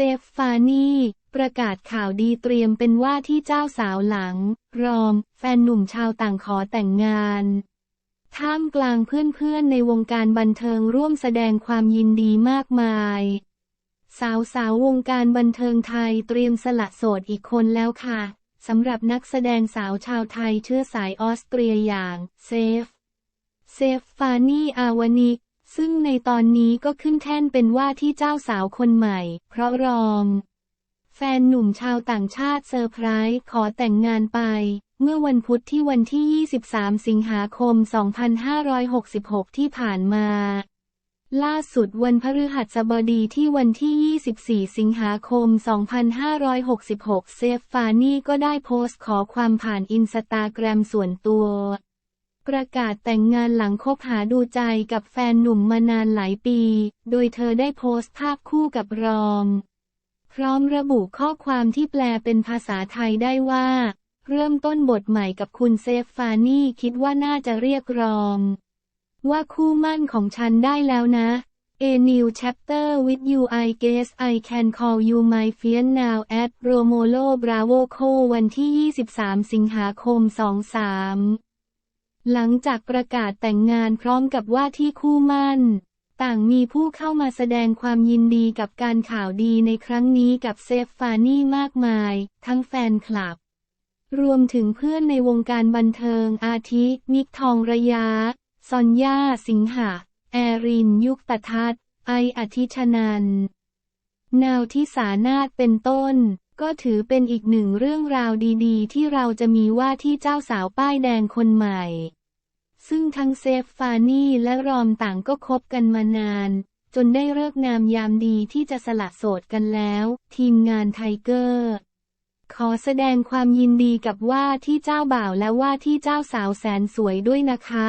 เซฟฟานี่ ประกาศข่าวดีเตรียมเป็นว่าที่เจ้าสาวหลัง รอม แฟนหนุ่มชาวต่างขอแต่งงาน ท่ามกลางเพื่อนๆในวงการบันเทิงร่วมแสดงความยินดีมากมาย สาวสาวๆวงการบันเทิงไทยเตรียมสละโสดอีกคนแล้วค่ะสำหรับนักแสดงสาวชาวไทยเชื้อสายออสเตรียอย่าง เซฟ เซฟฟานีอาวานิก ซึ่งในตอนนี้ก็ขึ้นแท่นเป็นว่าที่เจ้าสาวคนใหม่ เพราะรองแฟนหนุ่มชาวต่างชาติเซอร์ไพรส์ขอแต่งงานไป เมื่อวันพุธที่วันที่ 23 สิงหาคม 2566 ที่ผ่านมาล่าสุดวันพฤหัสบดีที่วันที่ 24 สิงหาคม 2566 เซฟฟานี่ก็ได้โพสต์ขอความผ่านอินสตาแกรมส่วนตัว ประกาศแต่งงานหลังคบหาดูใจกับแฟนหนุ่มมานานหลายปี โดยเธอได้โพสต์ภาพคู่กับรอมพร้อมระบุข้อความที่แปลเป็นภาษาไทยได้ว่า เริ่มต้นบทใหม่กับคุณเซฟฟานี่คิดว่าน่าจะเรียกรอมว่าคู่มั่นของฉันได้แล้วนะ A new chapter with you I guess I can call you my fiance now at Romolo Bravo Co วันที่ 23 สิงหาคม 23 หลังจากประกาศแต่งงานพร้อมกับว่าที่คู่มั่น ต่างมีผู้เข้ามาแสดงความยินดีกับการข่าวดีในครั้งนี้กับเซฟฟานี่มากมาย ทั้งแฟนคลับ รวมถึงเพื่อนในวงการบันเทิงอาทิ มิกทองระยะซอนย่าสิงหะ แอริน ยุคตทัศน์ไออธิชนันนาวที่สานาถเป็นต้น ก็ถือเป็นอีกหนึ่งเรื่องราวดีๆ ที่เราจะมีว่าที่เจ้าสาวป้ายแดงคนใหม่ ซึ่งทั้งเซฟฟานี่และรอมต่างก็คบกันมานาน จนได้เลิกงามยามดีที่จะสละโสดกันแล้ว ทีมงานไทเกอร์ ขอแสดงความยินดีกับว่าที่เจ้าบ่าวและว่าที่เจ้าสาวแสนสวยด้วยนะคะ